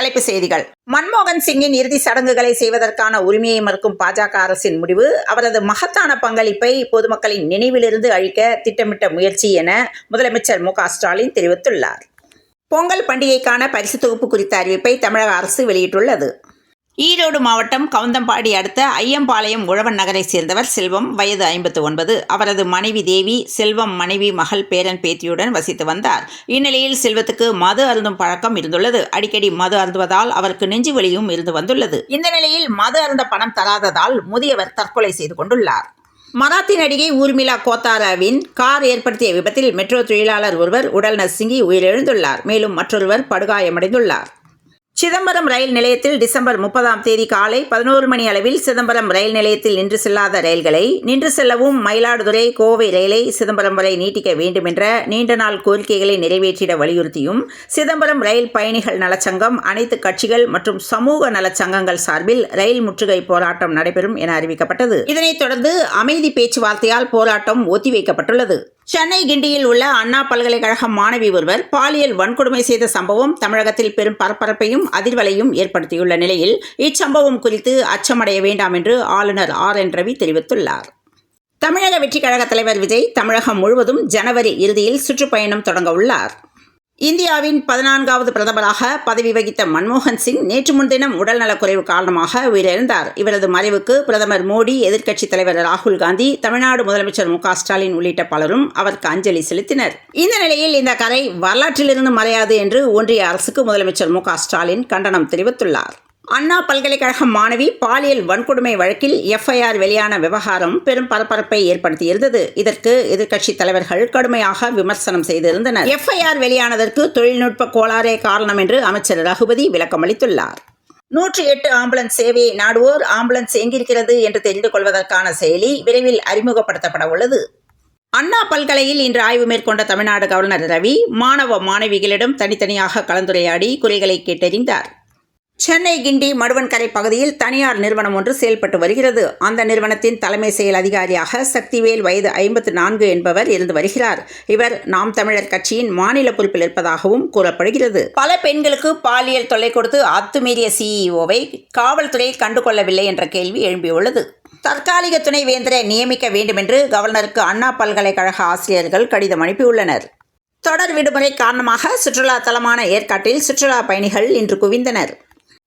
தலைப்பு செய்திகள். மன்மோகன் சிங்கின் இறுதி சடங்குகளை செய்வதற்கான உரிமையை மறுக்கும் பாஜக அரசின் முடிவு அவரது மகத்தான பங்களிப்பை பொதுமக்களின் நினைவிலிருந்து அழிக்க திட்டமிட்ட முயற்சி என முதலமைச்சர் மு ஸ்டாலின் தெரிவித்துள்ளார். பொங்கல் பண்டிகைக்கான பரிசு தொகுப்பு குறித்த அறிவிப்பை தமிழக அரசு வெளியிட்டுள்ளது. ஈரோடு மாவட்டம் கவுந்தம்பாடி அடுத்த ஐயம்பாளையம் உழவன் நகரை சேர்ந்தவர் செல்வம். வயது ஐம்பத்து ஒன்பது. அவரது மனைவி தேவி செல்வம் மனைவி மகள் பேரன் பேத்தியுடன் வசித்து வந்தார். இந்நிலையில் செல்வத்துக்கு மது அருந்தும் பழக்கம் இருந்துள்ளது. அடிக்கடி மது அருந்துவதால் அவருக்கு நெஞ்சு வலியும் இருந்து வந்துள்ளது. இந்த நிலையில் மது அருந்த பணம் தராததால் முதியவர் தற்கொலை செய்து கொண்டுள்ளார். மராத்தி நடிகை ஊர்மிளா கோத்தாராவின் கார் ஏற்படுத்திய விபத்தில் மெட்ரோ தொழிலாளர் ஒருவர் உடல் நசுங்கி உயிரிழந்துள்ளார். மேலும் மற்றொருவர் படுகாயமடைந்துள்ளார். சிதம்பரம் ரயில் நிலையத்தில் டிசம்பர் முப்பதாம் தேதி காலை பதினோரு மணி அளவில் சிதம்பரம் ரயில் நிலையத்தில் நின்று செல்லாத ரயில்களை நின்று செல்லவும் மயிலாடுதுறை கோவை ரயிலை சிதம்பரம் வரை நீட்டிக்க வேண்டும் என்ற நீண்ட நாள் கோரிக்கைகளை நிறைவேற்றிட வலியுறுத்தியும் சிதம்பரம் ரயில் பயணிகள் நலச்சங்கம் அனைத்து கட்சிகள் மற்றும் சமூக நலச்சங்கங்கள் சார்பில் ரயில் முற்றுகை போராட்டம் நடைபெறும் என அறிவிக்கப்பட்டது. இதனைத் தொடர்ந்து அமைதி பேச்சுவார்த்தையால் போராட்டம் ஒத்திவைக்கப்பட்டுள்ளது. சென்னை கிண்டியில் உள்ள அண்ணா பல்கலைக்கழக மாணவி ஒருவர் பாலியல் வன்கொடுமை செய்த சம்பவம் தமிழகத்தில் பெரும் பரபரப்பையும் அதிர்வலையும் ஏற்படுத்தியுள்ள நிலையில் இச்சம்பவம் குறித்து அச்சமடைய வேண்டாம் என்று ஆளுநர் ஆர். என். ரவி தெரிவித்துள்ளார். தமிழக வெற்றிக் கழக தலைவர் விஜய் தமிழகம் முழுவதும் ஜனவரி இறுதியில் சுற்றுப்பயணம் தொடங்க உள்ளார். இந்தியாவின் பதினான்காவது பிரதமராக பதவி வகித்த மன்மோகன் சிங் நேற்று முன்தினம் உடல்நலக்குறைவு காரணமாக உயிரிழந்தார். இவரது மறைவுக்கு பிரதமர் மோடி எதிர்க்கட்சித் தலைவர் ராகுல் காந்தி தமிழ்நாடு முதலமைச்சர் மு ஸ்டாலின் உள்ளிட்ட பலரும் அவருக்கு அஞ்சலி செலுத்தினர். இந்த நிலையில் இந்த கரை வரலாற்றிலிருந்து மறையாது என்று ஒன்றிய அரசுக்கு முதலமைச்சர் மு ஸ்டாலின் கண்டனம் தெரிவித்துள்ளார். அண்ணா பல்கலைக்கழக மாணவி பாலியல் வன்கொடுமை வழக்கில் எஃப்ஐஆர் வெளியான விவகாரம் பெரும் பரபரப்பை ஏற்படுத்தியிருந்தது. இதற்கு எதிர்க்கட்சித் தலைவர்கள் கடுமையாக விமர்சனம் செய்திருந்தனர். எஃப்ஐஆர் வெளியானதற்கு தொழில்நுட்ப கோளாறே காரணம் என்று அமைச்சர் ரகுபதி விளக்கமளித்துள்ளார். நூற்றி எட்டு ஆம்புலன்ஸ் சேவையை நாடுவோர் ஆம்புலன்ஸ் எங்கிருக்கிறது என்று தெரிந்து கொள்வதற்கான செயலி விரைவில் அறிமுகப்படுத்தப்பட உள்ளது. அண்ணா பல்கலையில் இன்று ஆய்வு மேற்கொண்ட தமிழ்நாடு கவர்னர் ரவி மாணவ மாணவிகளிடம் தனித்தனியாக கலந்துரையாடி குறைகளை கேட்டறிந்தார். சென்னை கிண்டி மடுவன்கரை பகுதியில் தனியார் நிறுவனம் ஒன்று செயல்பட்டு வருகிறது. அந்த நிறுவனத்தின் தலைமை செயல் அதிகாரியாக சக்திவேல் வயது ஐம்பத்து நான்கு என்பவர் இருந்து வருகிறார். இவர் நாம் தமிழர் கட்சியின் மாநில பொறுப்பில் இருப்பதாகவும் கூறப்படுகிறது. பல பெண்களுக்கு பாலியல் தொல்லை கொடுத்து அத்துமீறிய சிஇஓவை காவல்துறை கண்டுகொள்ளவில்லை என்ற கேள்வி எழும்பியுள்ளது. தற்காலிக துணைவேந்தரை நியமிக்க வேண்டுமென்று கவர்னருக்கு அண்ணா பல்கலைக்கழக ஆசிரியர்கள் கடிதம் அனுப்பியுள்ளனர். தொடர் விடுமுறை காரணமாக சுற்றுலா தலமான ஏற்காட்டில் சுற்றுலா பயணிகள் இன்று குவிந்தனர்.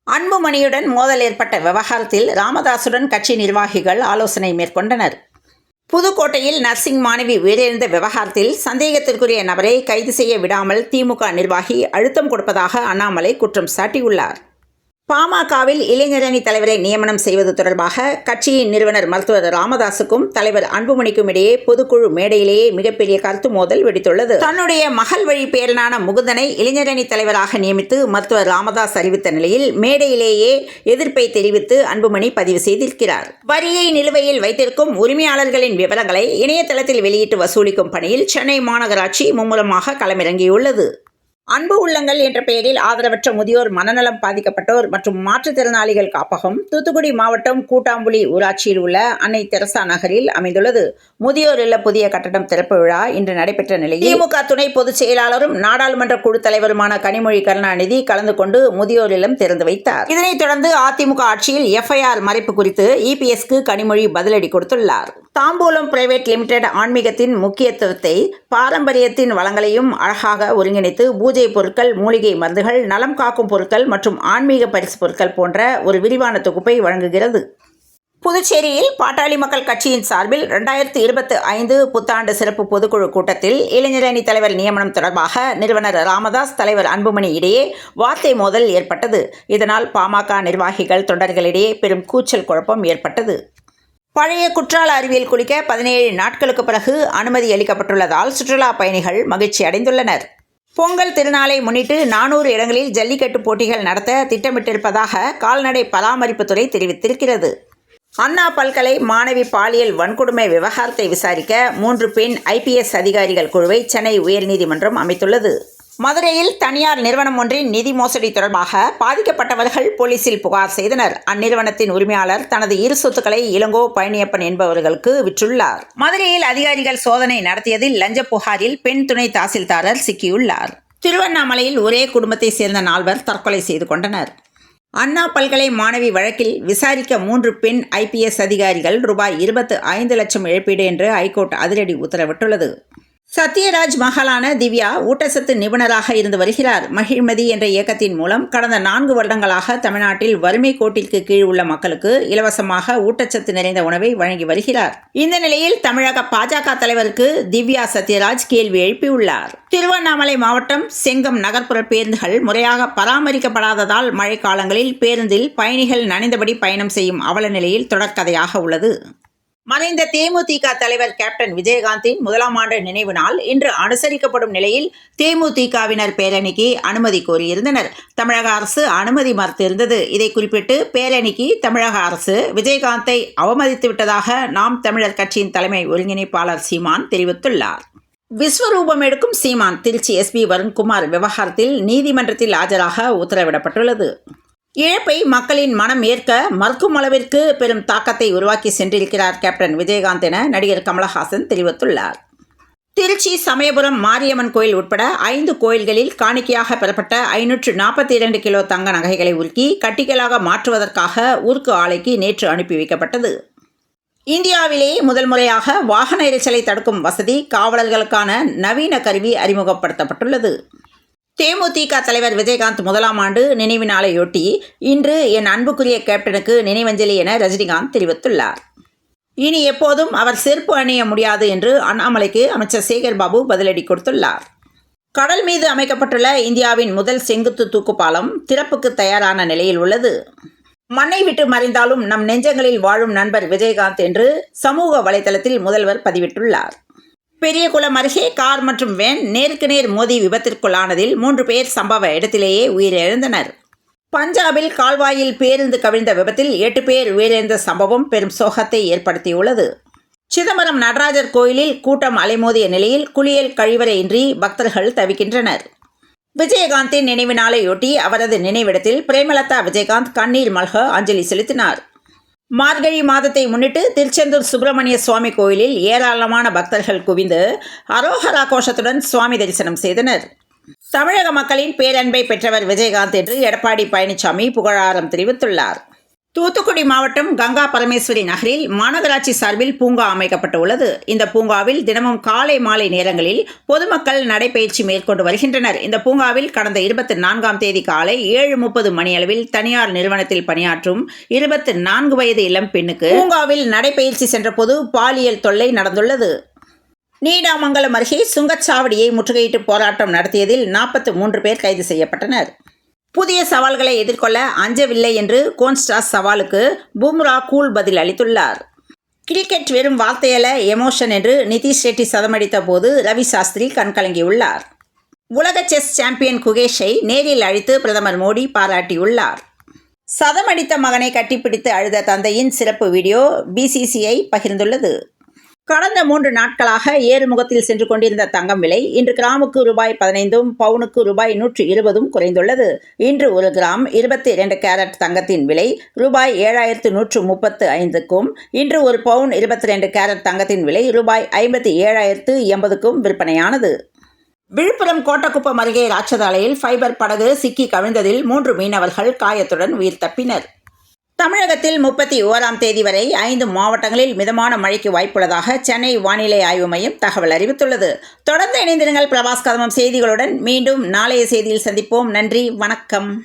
அன்புமணியுடன் மோதல் ஏற்பட்ட விவகாரத்தில் ராமதாசுடன் கட்சி நிர்வாகிகள் ஆலோசனை மேற்கொண்டனர். புதுக்கோட்டையில் நர்சிங் மாணவி உயிரிழந்த விவகாரத்தில் சந்தேகத்திற்குரிய நபரை கைது செய்ய விடாமல் திமுக நிர்வாகி அழுத்தம் கொடுப்பதாக அண்ணாமலை குற்றம் சாட்டியுள்ளார். பாமகவில் இளைஞரணி தலைவரை நியமனம் செய்வது தொடர்பாக கட்சியின் நிறுவனர் மருத்துவர் ராமதாசுக்கும் தலைவர் அன்புமணிக்கும் இடையே பொதுக்குழு மேடையிலேயே மிகப்பெரிய கருத்து மோதல் வெடித்துள்ளது. தன்னுடைய மகள் வழி பேரனான முகுந்தனை இளைஞரணி தலைவராக நியமித்து மருத்துவர் ராமதாஸ் அறிவித்த நிலையில் மேடையிலேயே எதிர்ப்பை தெரிவித்து அன்புமணி பதிவு செய்திருக்கிறார். வரியை நிலுவையில் வைத்திருக்கும் உரிமையாளர்களின் விவரங்களை இணையதளத்தில் வெளியிட்டு வசூலிக்கும் பணியில் சென்னை மாநகராட்சி மும்முரமாக களமிறங்கியுள்ளது. அன்பு உள்ளங்கள் என்ற பெயரில் ஆதரவற்ற முதியோர் மனநலம் பாதிக்கப்பட்டோர் மற்றும் மாற்றுத்திறனாளிகள் காப்பகம். தூத்துக்குடி மாவட்டம் கூட்டாம்புலி ஊராட்சியில் உள்ள அன்னை தெரசா நகரில் அமைந்துள்ளது. முதியோர் இல்ல புதிய கட்டடம் திறப்பு விழா இன்று நடைபெற்ற நிலையில் திமுக துணை பொதுச் செயலாளரும் நாடாளுமன்ற குழு தலைவருமான கனிமொழி கருணாநிதி கலந்து கொண்டு முதியோர் இல்லம் திறந்து வைத்தார். இதனைத் தொடர்ந்து அதிமுக ஆட்சியில் எஃப்ஐஆர் மறைப்பு குறித்து இபிஎஸ்க்கு கனிமொழி பதிலடி கொடுத்துள்ளார். தாம்பூலம் பிரைவேட் லிமிடெட் ஆன்மீகத்தின் முக்கியத்துவத்தை பாரம்பரியத்தின் வளங்களையும் அழகாக ஒருங்கிணைத்து பூஜை பொருட்கள் மூலிகை மருந்துகள் நலம் காக்கும் பொருட்கள் மற்றும் ஆன்மீக பரிசு பொருட்கள் போன்ற ஒரு விரிவான தொகுப்பை வழங்குகிறது. புதுச்சேரியில் பாட்டாளி மக்கள் கட்சியின் சார்பில் ரெண்டாயிரத்தி இருபத்தி ஐந்து புத்தாண்டு சிறப்பு பொதுக்குழு கூட்டத்தில் இளைஞரணி தலைவர் நியமனம் தொடர்பாக நிறுவனர் ராமதாஸ் தலைவர் அன்புமணி இடையே வார்த்தை மோதல் ஏற்பட்டது. இதனால் பாமக நிர்வாகிகள் தொண்டர்களிடையே பெரும் கூச்சல் குழப்பம் ஏற்பட்டது. பழைய குற்றால அறிவியல் குளிக்க பதினேழு நாட்களுக்கு பிறகு அனுமதி அளிக்கப்பட்டுள்ளதால் சுற்றுலா பயணிகள் மகிழ்ச்சி அடைந்துள்ளனர். பொங்கல் திருநாளை முன்னிட்டு நானூறு இடங்களில் ஜல்லிக்கட்டு போட்டிகள் நடத்த திட்டமிட்டிருப்பதாக கால்நடை பராமரிப்புத்துறை தெரிவித்திருக்கிறது. அண்ணா பல்கலை மாணவி பாலியல் வன்கொடுமை விவகாரத்தை விசாரிக்க மூன்று பெண் ஐபிஎஸ் அதிகாரிகள் குழுவை சென்னை உயர்நீதிமன்றம் அமைத்துள்ளது. மதுரையில் தனியார் நிறுவனம் ஒன்றின் நிதி மோசடி தொடர்பாக பாதிக்கப்பட்டவர்கள் போலீசில் புகார் செய்தனர். அந்நிறுவனத்தின் உரிமையாளர் தனது இரு சொத்துக்களை இளங்கோ பழனியப்பன் என்பவர்களுக்கு விற்றுள்ளார். மதுரையில் அதிகாரிகள் சோதனை நடத்தியதில் லஞ்ச புகாரில் பெண் துணை தாசில்தாரர் சிக்கியுள்ளார். திருவண்ணாமலையில் ஒரே குடும்பத்தை சேர்ந்த நால்வர் தற்கொலை செய்து கொண்டனர். அண்ணா பல்கலை மாணவி வழக்கில் விசாரிக்க மூன்று பெண் ஐபிஎஸ் அதிகாரிகள் ரூபாய் இருபத்து ஐந்து லட்சம் இழப்பீடு என்று ஐகோர்ட் அதிரடி உத்தரவிட்டுள்ளது. சத்யராஜ் மகளான திவ்யா ஊட்டச்சத்து நிபுணராக இருந்து வருகிறார். மகிழ்மதி என்ற இயக்கத்தின் மூலம் கடந்த நான்கு வருடங்களாக தமிழ்நாட்டில் வறுமை கோட்டிற்கு கீழ் உள்ள மக்களுக்கு இலவசமாக ஊட்டச்சத்து நிறைந்த உணவை வழங்கி வருகிறார். இந்த நிலையில் தமிழக பாஜக தலைவருக்கு திவ்யா சத்யராஜ் கேள்வி எழுப்பியுள்ளார். திருவண்ணாமலை மாவட்டம் செங்கம் நகர்ப்புற பேருந்துகள் முறையாக பராமரிக்கப்படாததால் மழைக்காலங்களில் பேருந்தில் பயணிகள் நனைந்தபடி பயணம் செய்யும் அவல நிலையில் தொடர்கதையாக உள்ளது. மறைந்த தேமுதிக தலைவர் கேப்டன் விஜயகாந்தின் முதலாம் ஆண்டு நினைவு நாள் இன்று அனுசரிக்கப்படும் நிலையில் தேமுதிகவினர் பேரணிக்கு அனுமதி கோரியிருந்தனர். தமிழக அரசு அனுமதி மறுத்திருந்தது. இதை குறிப்பிட்டு பேரணிக்கு தமிழக அரசு விஜயகாந்தை அவமதித்து விட்டதாக நாம் தமிழர் கட்சியின் தலைமை ஒருங்கிணைப்பாளர் சீமான் தெரிவித்துள்ளார். விஸ்வரூபம் எடுக்கும் சீமான் திருச்சி எஸ்பி வருண்குமார் விவகாரத்தில் நீதிமன்றத்தில் ஆஜராக உத்தரவிடப்பட்டுள்ளது. இழப்பை மக்களின் மனம் ஏற்க மறுக்கும் அளவிற்கு பெரும் தாக்கத்தை உருவாக்கி சென்றிருக்கிறார் கேப்டன் விஜயகாந்த் என நடிகர் கமலஹாசன் தெரிவித்துள்ளார். திருச்சி சமயபுரம் மாரியம்மன் கோயில் உட்பட ஐந்து கோயில்களில் காணிக்கையாக பெறப்பட்ட ஐநூற்று நாற்பத்தி இரண்டு கிலோ தங்க நகைகளை உருக்கி கட்டிகளாக மாற்றுவதற்காக உருக்கு ஆலைக்கு நேற்று அனுப்பி வைக்கப்பட்டது. இந்தியாவிலேயே முதல் முறையாக வாகன எரிச்சலை தடுக்கும் வசதி காவலர்களுக்கான நவீன கருவி அறிமுகப்படுத்தப்பட்டுள்ளது. தேமுதிக தலைவர் விஜயகாந்த் முதலாம் ஆண்டு நினைவு நாளையொட்டி இன்று என் அன்புக்குரிய கேப்டனுக்கு நினைவஞ்சலி என ரஜினிகாந்த் தெரிவித்துள்ளார். இனி எப்போதும் அவர் செருப்பு அணிய முடியாது என்று அண்ணாமலைக்கு அமைச்சர் சேகர் பாபு பதிலடி கொடுத்துள்ளார். கடல் மீது அமைக்கப்பட்டுள்ள இந்தியாவின் முதல் செங்குத்து தூக்குப்பாலம் திறப்புக்கு தயாரான நிலையில் உள்ளது. மண்ணை விட்டு மறைந்தாலும் நம் நெஞ்சங்களில் வாழும் நண்பர் விஜயகாந்த் என்று சமூக வலைதளத்தில் முதல்வர் பதிவிட்டுள்ளார். பெரியகுளம் அருகே கார் மற்றும் வேன் நேருக்கு நேர் மோதி விபத்திற்குள்ளானதில் மூன்று பேர் சம்பவ இடத்திலேயே உயிரிழந்தனர். பஞ்சாபில் கால்வாயில் பேருந்து கவிழ்ந்த விபத்தில் எட்டு பேர் உயிரிழந்த சம்பவம் பெரும் சோகத்தை ஏற்படுத்தியுள்ளது. சிதம்பரம் நடராஜர் கோயிலில் கூட்டம் அலைமோதிய நிலையில் குளியல் கழிவறையின்றி பக்தர்கள் தவிக்கின்றனர். விஜயகாந்தின் நினைவு நாளையொட்டி அவரது நினைவிடத்தில் பிரேமலதா விஜயகாந்த் கண்ணீர் மல்க அஞ்சலி செலுத்தினார். மார்கழி மாதத்தை முன்னிட்டு திருச்செந்தூர் சுப்பிரமணிய சுவாமி கோயிலில் ஏராளமான பக்தர்கள் குவிந்து அரோஹரா கோஷத்துடன் சுவாமி தரிசனம் செய்தனர். தமிழக மக்களின் பேரன்பை பெற்றவர் விஜயகாந்த் என்று எடப்பாடி பழனிசாமி புகழாரம் தெரிவித்துள்ளார். தூத்துக்குடி மாவட்டம் கங்கா பரமேஸ்வரி நகரில் மாநகராட்சி சார்பில் பூங்கா அமைக்கப்பட்டுள்ளது. இந்த பூங்காவில் தினமும் காலை மாலை நேரங்களில் பொதுமக்கள் நடைபயிற்சி மேற்கொண்டு வருகின்றனர். இந்த பூங்காவில் கடந்த இருபத்தி நான்காம் தேதி காலை ஏழு முப்பது மணியளவில் தனியார் நிறுவனத்தில் பணியாற்றும் இருபத்தி நான்கு வயது இளம் பெண்ணுக்கு பூங்காவில் நடைபயிற்சி சென்றபோது பாலியல் தொல்லை நடந்துள்ளது. நீடாமங்கலம் அருகே சுங்கச்சாவடியை முற்றுகையிட்டு போராட்டம் நடத்தியதில் நாற்பத்தி மூன்று பேர் கைது செய்யப்பட்டனர். புதிய சவால்களை எதிர்கொள்ள அஞ்சவில்லை என்று கோன்ஸ்டாஸ் சவாலுக்கு பும்ரா கூல் பதில் அளித்துள்ளார். கிரிக்கெட் வெறும் வார்த்தையல எமோஷன் என்று நிதிஷ் ரெட்டி சதமடித்த போது ரவி சாஸ்திரி கண்கலங்கியுள்ளார். உலக செஸ் சாம்பியன் குகேஷை நேரில் அழைத்து பிரதமர் மோடி பாராட்டியுள்ளார். சதமடித்த மகனை கட்டிப்பிடித்து அழுத தந்தையின் சிறப்பு வீடியோ பிசிசிஐ பகிர்ந்துள்ளது. கடந்த மூன்று நாட்களாக ஏறுமுகத்தில் சென்று கொண்டிருந்த தங்கம் விலை இன்று கிராமுக்கு ரூபாய் பதினைந்தும் பவுனுக்கு ரூபாய் நூற்றி இருபதும் குறைந்துள்ளது. இன்று ஒரு கிராம் இருபத்தி இரண்டு கேரட் தங்கத்தின் விலை ரூபாய் ஏழாயிரத்து நூற்று முப்பத்து ஐந்துக்கும் இன்று ஒரு பவுன் இருபத்தி ரெண்டு கேரட் தங்கத்தின் விலை ரூபாய் ஐம்பத்தி ஏழாயிரத்து எண்பதுக்கும் விற்பனையானது. விழுப்புரம் கோட்டக்குப்பம் அருகே ராட்சதாலையில் ஃபைபர் படகு சிக்கி கவிழ்ந்ததில் மூன்று மீனவர்கள் காயத்துடன் உயிர் தப்பினர். தமிழகத்தில் முப்பத்தி ஓராம் தேதி வரை ஐந்து மாவட்டங்களில் மிதமான மழைக்கு வாய்ப்புள்ளதாக சென்னை வானிலை ஆய்வு மையம் தகவல் அறிவித்துள்ளது. தொடர்ந்து இணைந்திருங்கள் பிரபாஸ் கதமம் செய்திகளுடன். மீண்டும் நாளைய செய்தியில் சந்திப்போம். நன்றி. வணக்கம்.